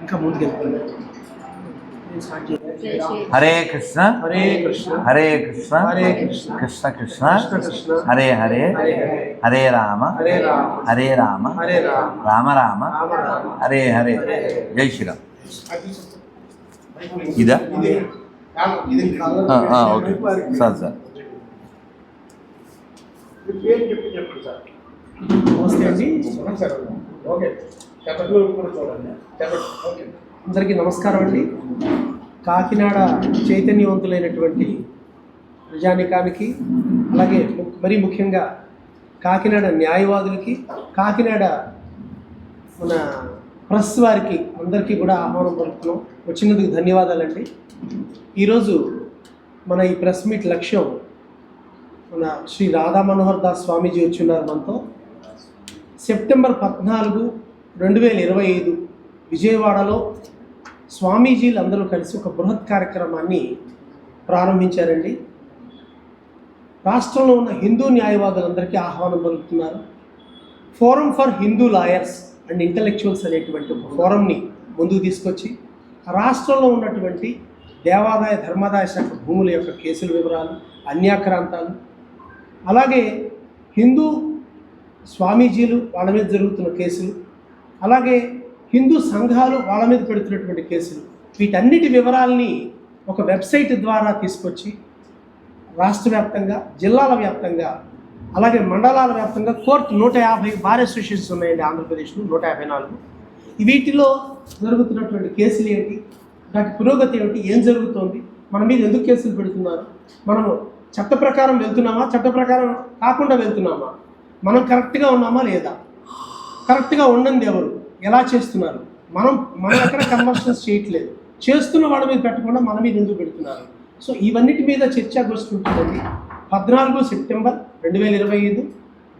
ఇంకా ముందుకు వెళ్ళిపోయింది నేను స్టార్ట్ చేయాలి. హరే కృష్ణ. హరే కృష్ణ. హరే కృష్ణ. హరే కృష్ణ. కృష్ణ కృష్ణ. హరే హరే. హరే హరే. హరే రామ. హరే రామ. హరే రామ. హరే రామ. హరే హరే. జై శ్రీరామ్ ఇదా? ఓకే. Sir sir. నమస్తే అండి. Sir okay. అందరికీ నమస్కారం అండి. కాకినాడ చైతన్యవంతులైనటువంటి ప్రజానికానికి అలాగే మరీ ముఖ్యంగా కాకినాడ న్యాయవాదులకి కాకినాడ మన ప్రెస్ వారికి అందరికీ కూడా ఆహ్వానం పలుకుతున్నాం. వచ్చినందుకు ధన్యవాదాలండి. ఈరోజు మన ఈ ప్రెస్ మీట్ లక్ష్యం మన శ్రీ రాధా మనోహర్ దాస్ స్వామీజీ వచ్చిన్నారు మనతో. సెప్టెంబర్ పద్నాలుగు రెండు వేల ఇరవై ఐదు విజయవాడలో స్వామీజీలు అందరూ కలిసి ఒక బృహత్ కార్యక్రమాన్ని ప్రారంభించారండి. రాష్ట్రంలో ఉన్న హిందూ న్యాయవాదులందరికీ ఆహ్వానం పలుకుతున్నారు. Forum for Hindu lawyers and intellectuals అనేటువంటి ఒక ఫోరంని ముందుకు తీసుకొచ్చి రాష్ట్రంలో ఉన్నటువంటి దేవాదాయ ధర్మాదాయ శాఖ భూముల యొక్క కేసుల వివరాలు అన్యాక్రాంతాలు అలాగే హిందూ స్వామీజీలు వాళ్ళ మీద జరుగుతున్న కేసులు అలాగే హిందూ సంఘాలు వాళ్ళ మీద పెడుతున్నటువంటి కేసులు. వీటన్నిటి వివరాల్ని ఒక వెబ్సైట్ ద్వారా తీసుకొచ్చి రాష్ట్ర వ్యాప్తంగా జిల్లాల వ్యాప్తంగా అలాగే మండలాల వ్యాప్తంగా కోర్టు నూట యాభై బార్ అసోసియేషన్స్ ఉన్నాయండి ఆంధ్రప్రదేశ్లో నూట యాభై నాలుగు. వీటిలో జరుగుతున్నటువంటి కేసులు ఏంటి? వాటి పురోగతి ఏమిటి? ఏం జరుగుతోంది? మన మీద ఎందుకు కేసులు పెడుతున్నారు? మనము చట్ట ప్రకారం వెళ్తున్నామా? చట్ట ప్రకారం కాకుండా వెళ్తున్నామా? మనం కరెక్ట్గా ఉన్నామా లేదా? కరెక్ట్గా ఉండండి ఎవరు. ఎలా చేస్తున్నారు? మనం మనం ఎక్కడ కన్వర్షన్స్ చేయట్లేదు. చేస్తున్న వాళ్ళ మీద పెట్టకుండా మన మీద ఎందుకు పెడుతున్నారు? సో ఇవన్నిటి మీద చర్చ ఉంటుందండి. పద్నాలుగు సెప్టెంబర్ రెండు వేల ఇరవై ఐదు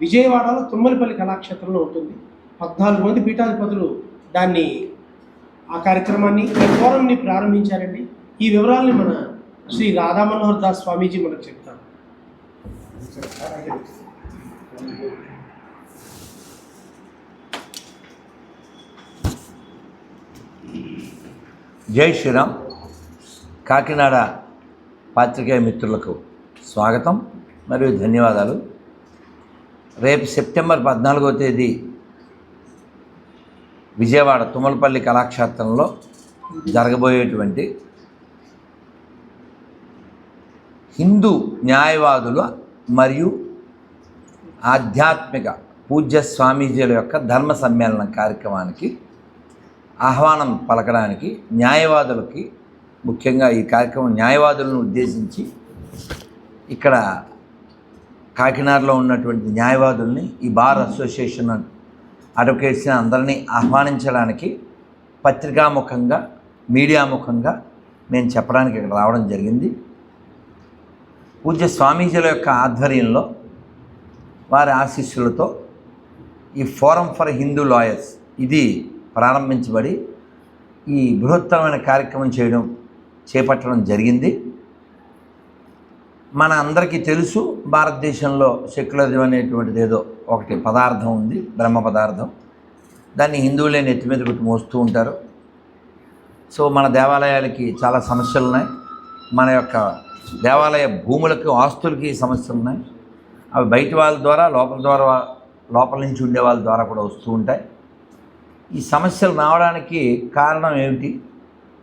విజయవాడలో తుమ్మలపల్లి కళాక్షేత్రంలో ఉంటుంది. పద్నాలుగు మంది పీఠాధిపతులు దాన్ని ఆ కార్యక్రమాన్ని ఈ ఫోరంని ప్రారంభించారండి. ఈ వివరాల్ని మన శ్రీ రాధామనోహర్ దాస్ స్వామీజీ మనకు చెప్తారు. జై శ్రీరామ్. కాకినాడ పాత్రికేయ మిత్రులకు స్వాగతం. మరియు ధన్యవాదాలు. రేపు సెప్టెంబర్ పద్నాలుగో తేదీ విజయవాడ తుమ్మలపల్లి కళాక్షేత్రంలో జరగబోయేటువంటి హిందూ న్యాయవాదుల మరియు ఆధ్యాత్మిక పూజ్య స్వామీజీల యొక్క ధర్మ సమ్మేళన కార్యక్రమానికి ఆహ్వానం పలకడానికి న్యాయవాదులకి ముఖ్యంగా ఈ కార్యక్రమం న్యాయవాదులను ఉద్దేశించి ఇక్కడ కాకినాడలో ఉన్నటువంటి న్యాయవాదుల్ని ఈ బార్ అసోసియేషన్ అడ్వకేట్స్ని అందరినీ ఆహ్వానించడానికి పత్రికాముఖంగా మీడియా ముఖంగా నేను చెప్పడానికి ఇక్కడ రావడం జరిగింది. పూజ్య స్వామీజీల యొక్క ఆధ్వర్యంలో వారి ఆశీస్సులతో ఈ ఫోరం ఫర్ హిందూ లాయర్స్ ఇది ప్రారంభించబడి ఈ బృహత్తరమైన కార్యక్రమం చేయడం చేపట్టడం జరిగింది. మన అందరికీ తెలుసు భారతదేశంలో సెక్యులరిజం అనేటువంటిది ఏదో ఒకటి పదార్థం ఉంది బ్రహ్మ పదార్థం. దాన్ని హిందువులే నెత్తి మీద పెట్టి మోస్తూ ఉంటారు. సో మన దేవాలయాలకి చాలా సమస్యలు ఉన్నాయి. మన యొక్క దేవాలయ భూములకి ఆస్తులకి సమస్యలు ఉన్నాయి. అవి బయట వాళ్ళ ద్వారా లోపల ద్వారా లోపల నుంచి ఉండే వాళ్ళ ద్వారా కూడా వస్తూ ఉంటాయి. ఈ సమస్యలు రావడానికి కారణం ఏమిటి?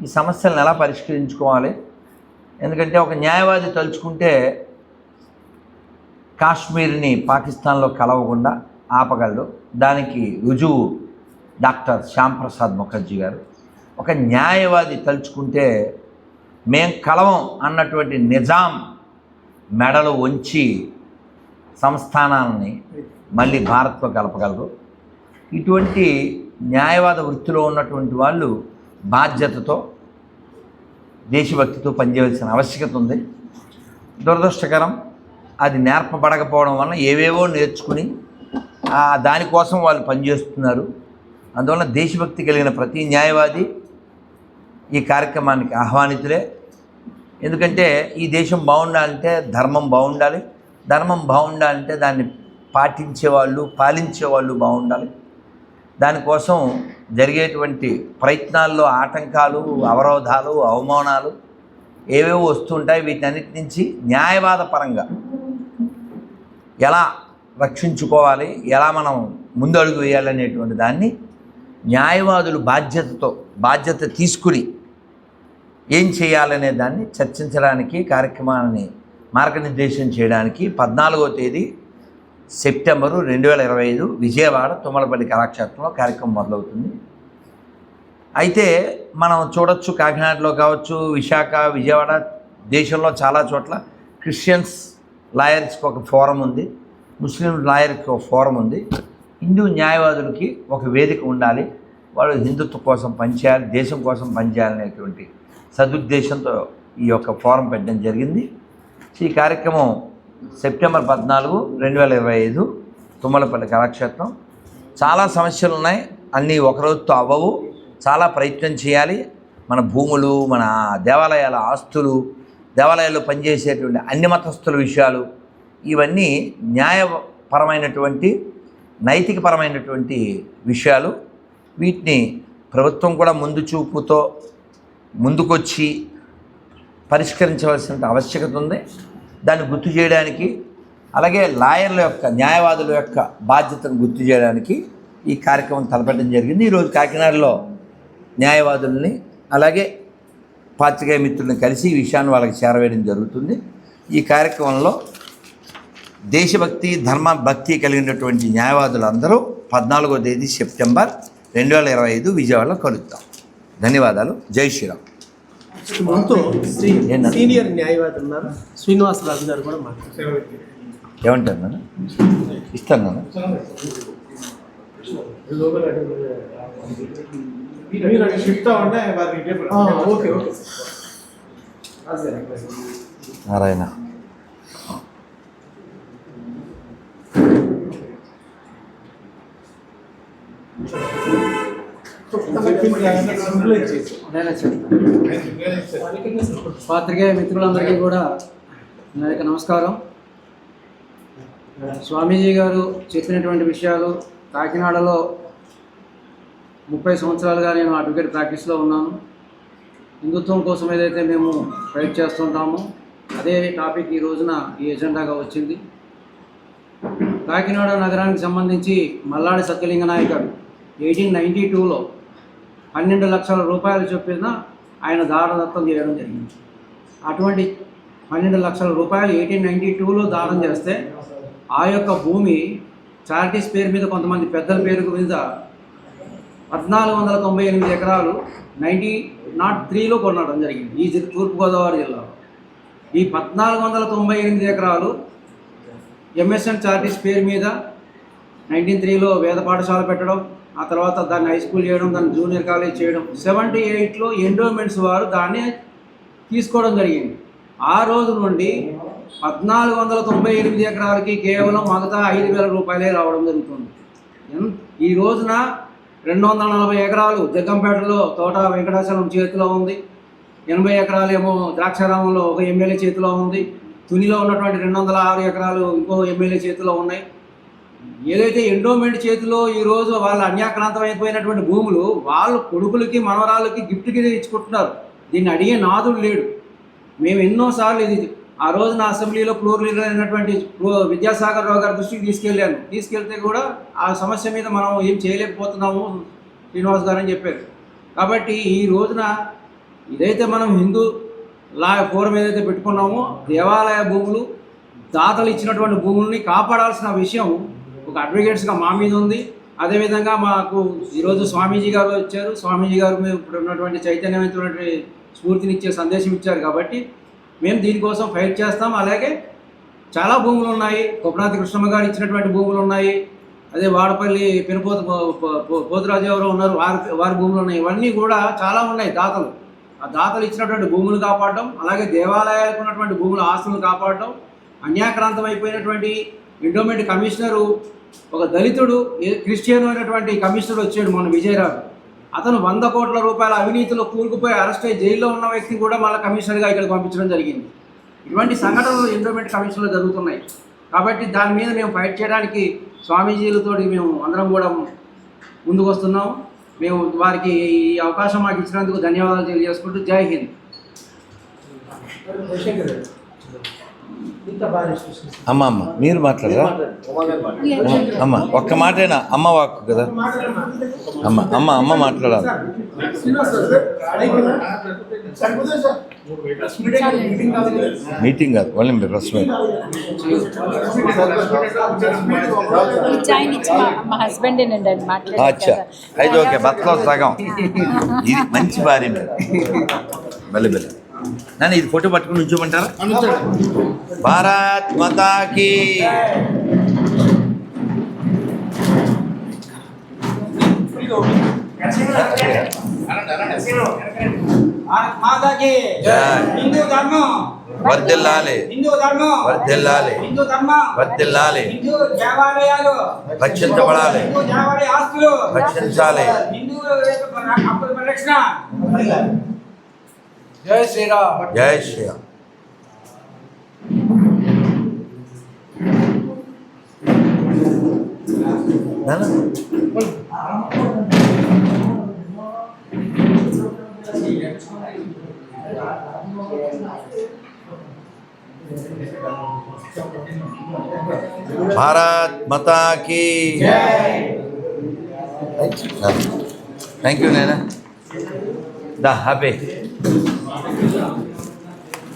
ఈ సమస్యలను ఎలా పరిష్కరించుకోవాలి? ఎందుకంటే ఒక న్యాయవాది తలుచుకుంటే కాశ్మీర్ని పాకిస్తాన్లో కలవకుండా ఆపగలడు. దానికి రుజువు డాక్టర్ శ్యాంప్రసాద్ ముఖర్జీ గారు. ఒక న్యాయవాది తలుచుకుంటే మేం కలవం అన్నటువంటి నిజాం మెడలు వంచి సంస్థానాలని మళ్ళీ భారత్లో కలపగలరు. ఇటువంటి న్యాయవాద వృత్తిలో ఉన్నటువంటి వాళ్ళు బాధ్యతతో దేశభక్తితో పనిచేయవలసిన ఆవశ్యకత ఉంది. దురదృష్టకరం అది నేర్పబడకపోవడం వలన ఏవేవో నేర్చుకుని దానికోసం వాళ్ళు పనిచేస్తున్నారు. అందువలన దేశభక్తి కలిగిన ప్రతి న్యాయవాది ఈ కార్యక్రమానికి ఆహ్వానితులే. ఎందుకంటే ఈ దేశం బాగుండాలంటే ధర్మం బాగుండాలి. ధర్మం బాగుండాలంటే దాన్ని పాటించేవాళ్ళు పాలించేవాళ్ళు బాగుండాలి. దానికోసం జరిగేటువంటి ప్రయత్నాల్లో ఆటంకాలు అవరోధాలు అవమానాలు ఏవేవో వస్తుంటాయి వీటన్నిటి నుంచి న్యాయవాద పరంగా ఎలా రక్షించుకోవాలి ఎలా మనం ముందడుగు వేయాలనేటువంటి దాన్ని న్యాయవాదులు బాధ్యతతో బాధ్యత తీసుకుని ఏం చేయాలనే దాన్ని చర్చించడానికి కార్యక్రమాన్ని మార్గనిర్దేశం చేయడానికి పద్నాలుగో తేదీ సెప్టెంబరు రెండు వేల ఇరవై ఐదు విజయవాడ తుమ్మలపల్లి కళాక్షేత్రంలో కార్యక్రమం మొదలవుతుంది. అయితే మనం చూడొచ్చు కాకినాడలో కావచ్చు విశాఖ విజయవాడ దేశంలో చాలా చోట్ల క్రిస్టియన్స్ లాయర్స్కి ఒక ఫోరం ఉంది ముస్లిం లాయర్కి ఒక ఫోరం ఉంది. హిందూ న్యాయవాదులకి ఒక వేదిక ఉండాలి వాళ్ళు హిందుత్వం కోసం పనిచేయాలి దేశం కోసం పనిచేయాలనేటువంటి సదుద్దేశంతో ఈ యొక్క ఫోరం పెట్టడం జరిగింది. ఈ కార్యక్రమం సెప్టెంబర్ పద్నాలుగు రెండు వేల ఇరవై ఐదు తుమ్మలపల్లి కళాక్షేత్రం. చాలా సమస్యలు ఉన్నాయి అన్నీ ఒకరోజుతో అవ్వవు. చాలా ప్రయత్నం చేయాలి. మన భూములు మన దేవాలయాల ఆస్తులు దేవాలయాల్లో పనిచేసేటువంటి అన్ని మతస్థుల విషయాలు ఇవన్నీ న్యాయపరమైనటువంటి నైతికపరమైనటువంటి విషయాలు. వీటిని ప్రభుత్వం కూడా ముందు చూపుతో ముందుకొచ్చి పరిష్కరించవలసిన ఆవశ్యకత ఉంది. దాన్ని గుర్తు చేయడానికి అలాగే లాయర్ల యొక్క న్యాయవాదుల యొక్క బాధ్యతను గుర్తు చేయడానికి ఈ కార్యక్రమం తలపెట్టడం జరిగింది. ఈరోజు కాకినాడలో న్యాయవాదుల్ని అలాగే పాత్రికేయ మిత్రుల్ని కలిసి ఈ విషయాన్ని వాళ్ళకి చేరవేయడం జరుగుతుంది. ఈ కార్యక్రమంలో దేశభక్తి ధర్మ భక్తి కలిగినటువంటి న్యాయవాదులందరూ పద్నాలుగో తేదీ సెప్టెంబర్ రెండు వేల ఇరవై ఐదు విజయవాడలో కలుద్దాం. ధన్యవాదాలు. జై శ్రీరామ్. మనతో శ్రీ? సీనియర్ న్యాయవాది ఉన్నారు. శ్రీనివాస్ రాజు గారు కూడా మాట్లాడారు ఏమంటారు నాన్న ఇస్తాను నాన్న మీరు అక్కడ షిఫ్ట్ అవ్వండి వారికి ఇటే ఆ, ఓకే ఓకే. నారాయణ. పాత్రికేయ మిత్రులందరికీ కూడా నా యొక్క నమస్కారం. స్వామీజీ గారు చెప్పినటువంటి విషయాలు కాకినాడలో ముప్పై సంవత్సరాలుగా నేను అడ్వకేట్ ప్రాక్టీస్లో ఉన్నాను. హిందుత్వం కోసం ఏదైతే మేము ఫైట్ చేస్తుంటామో అదే టాపిక్ ఈ రోజున ఈ ఎజెండాగా వచ్చింది. కాకినాడ నగరానికి సంబంధించి మల్లాడి సత్యలింగ నాయకుడు ఎయిటీన్ నైంటీ టూలో పన్నెండు లక్షల రూపాయలు చొప్పున ఆయన దారదత్తం చేయడం జరిగింది. అటువంటి పన్నెండు లక్షల రూపాయలు ఎయిటీన్ నైంటీ టూలో దానం చేస్తే ఆ యొక్క భూమి చారిటీస్ పేరు మీద కొంతమంది పెద్దల పేరు మీద పద్నాలుగు వందల తొంభై ఎనిమిది ఎకరాలు నైంటీ నాట్ త్రీలో కొనడం జరిగింది ఈ తూర్పుగోదావరి జిల్లాలో. ఈ పద్నాలుగు వందల తొంభై ఎనిమిది ఎకరాలు ఎంఎస్ఎన్ చార్టీస్ పేరు మీద నైన్టీన్ త్రీలో వేద పాఠశాల పెట్టడం ఆ తర్వాత దాన్ని హై స్కూల్ చేయడం దాన్ని జూనియర్ కాలేజ్ చేయడం. సెవెంటీ ఎయిట్లో ఎండోమెంట్స్ వారు దాన్ని తీసుకోవడం జరిగింది. ఆ రోజు నుండి పద్నాలుగు వందల తొంభై ఎనిమిది ఎకరాలకి కేవలం మిగతా ఐదు వేల రూపాయలే రావడం జరుగుతుంది. ఈ రోజున రెండు వందల నలభై ఎకరాలు జగ్గంపేటలో తోట వెంకటాచలం చేతిలో ఉంది. ఎనభై ఎకరాలు ఏమో ద్రాక్షారామంలో ఒక ఎమ్మెల్యే చేతిలో ఉంది. తునిలో ఉన్నటువంటి రెండు వందల ఆరు ఎకరాలు ఇంకో ఎమ్మెల్యే చేతిలో ఉన్నాయి. ఏదైతే ఎండోమెంట్ చేతిలో ఈరోజు వాళ్ళ అన్యాక్రాంతం అయిపోయినటువంటి భూములు వాళ్ళు కొడుకులకి మనవరాలకి గిఫ్ట్కి ఇచ్చుకుంటున్నారు. దీన్ని అడిగే నాదుడు లేడు. మేము ఎన్నోసార్లు ఇది ఆ రోజున అసెంబ్లీలో ఫ్లోర్ లీడర్ అయినటువంటి విద్యాసాగర్ రావు గారి దృష్టికి తీసుకెళ్ళాను. తీసుకెళ్తే కూడా ఆ సమస్య మీద మనం ఏం చేయలేకపోతున్నాము శ్రీనివాస్ గారు అని చెప్పారు. కాబట్టి ఈ రోజున ఇదైతే మనం హిందూ లా ఫోరం ఏదైతే పెట్టుకున్నామో దేవాలయ భూములు దాతలు ఇచ్చినటువంటి భూముల్ని కాపాడాల్సిన విషయం ఒక అడ్వకేట్స్గా మా మీద ఉంది. అదేవిధంగా మాకు ఈరోజు స్వామీజీ గారు వచ్చారు. స్వామీజీ గారు మేము ఇప్పుడు ఉన్నటువంటి చైతన్యమైనటువంటి స్ఫూర్తినిచ్చే సందేశం ఇచ్చారు కాబట్టి మేము దీనికోసం ఫైట్ చేస్తాం. అలాగే చాలా భూములు ఉన్నాయి. కొప్పనాథి కృష్ణమ్మ గారు ఇచ్చినటువంటి భూములు ఉన్నాయి. అదే వాడపల్లి పెనుపోత పో- పోతురాజు ఉన్నారు. వారి వారి భూములు ఉన్నాయి. ఇవన్నీ కూడా చాలా ఉన్నాయి దాతలు. ఆ దాతలు ఇచ్చినటువంటి భూములు కాపాడడం అలాగే దేవాలయాలకు ఉన్నటువంటి భూముల ఆస్తులను కాపాడడం అన్యాక్రాంతం అయిపోయినటువంటి ఎండోమెంట్ కమిషనరు ఒక దళితుడు క్రిస్టియన్ అయినటువంటి కమిషనర్ వచ్చాడు మన విజయరావు. అతను వంద కోట్ల రూపాయల అవినీతిలో కూరుకుపోయి అరెస్ట్ అయ్యి జైల్లో ఉన్న వ్యక్తి కూడా మళ్ళీ కమిషనర్గా ఇక్కడికి పంపించడం జరిగింది. ఇటువంటి సంఘటనలు ఎండోమెంట్ కమిషన్లో జరుగుతున్నాయి. కాబట్టి దాని మీద మేము ఫైట్ చేయడానికి స్వామీజీలతో మేము అందరం కూడా ముందుకు వస్తున్నాం మేము వారికి ఈ అవకాశం మాకు ఇచ్చినందుకు ధన్యవాదాలు తెలియజేసుకుంటూ జై హింద్. అమ్మ అమ్మ మీరు మాట్లాడరా? అమ్మ ఒక్క మాటేనా అమ్మ వాక్కు కదా? అమ్మ అమ్మ అమ్మ మాట్లాడాలి. మీటింగ్ కాదు ఓన్లీ ప్రెస్ మీట్ అచ్చా. అయితే ఓకే బతలో సగం. ఇది మంచి భార్య మీరు. మళ్ళీ. నన్ను ఇది ఫోటో పట్టుకుని ఉంచమంటారా? భారత్ మాతాకి. మాతాకి. జై. హిందూ ధర్మం. వర్ధిల్లాలి. హిందూ ధర్మం. వర్ధిల్లాలి. హిందూ ధర్మం. వర్ధిల్లాలి. హిందూ దేవాలయాలు. రక్షించబడాలి. హిందూ దేవాలయ ఆస్తులు. రక్షించాలి. హిందూ పరిరక్షణ. జై శ్రీరామ్ జై శ్రీరామ్ నాన్న? భారత్ మాతాకి థ్యాంక్ యూ నేనా దా హ్యాపీ Thank you.